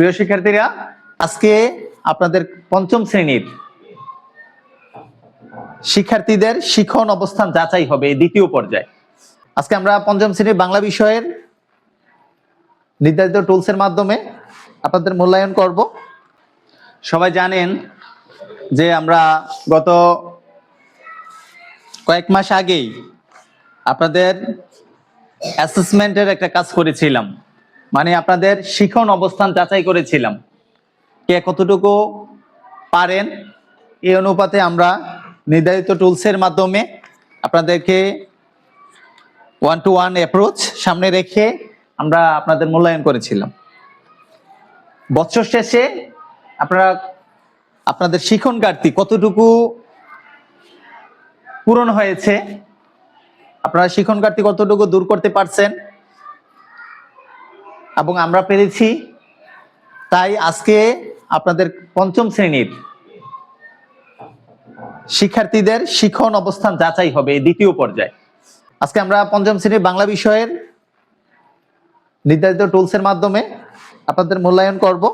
প্রিয় শিক্ষার্থীরা, আজকে আপনাদের পঞ্চম শ্রেণির শিক্ষার্থীদের শিখন অবস্থান যাচাই হবে দ্বিতীয় পর্যায়ে। আজকে আমরা পঞ্চম শ্রেণির বাংলা বিষয়ের নির্ধারিত টুলসের মাধ্যমে আপনাদের মূল্যায়ন করব। সবাই জানেন যে আমরা গত কয়েক মাস আগেই আপনাদের অ্যাসেসমেন্টের একটা কাজ করেছিলাম। মানে আপনাদের শিখন অবস্থান যাচাই করেছিলাম। কে কতটুকু পারেন, এই অনুপাতে আমরা নির্ধারিত টুলসের মাধ্যমে আপনাদেরকে ওয়ান টু ওয়ান অ্যাপ্রোচ সামনে রেখে আমরা আপনাদের মূল্যায়ন করেছিলাম। বছর শেষে আপনারা, আপনাদের শিখন ঘাটতি কতটুকু পূরণ হয়েছে, আপনারা শিখন ঘাটতি কতটুকু দূর করতে পারছেন এবং আমরা পেরেছি। তাই আজকে আপনাদের পঞ্চম শ্রেণির শিক্ষার্থীদের শিক্ষণ অবস্থান যাচাই হবে দ্বিতীয় পর্যায়ে। আজকে আমরা পঞ্চম শ্রেণির বাংলা বিষয়ের নির্ধারিত টুলসের মাধ্যমে আপনাদের মূল্যায়ন করব।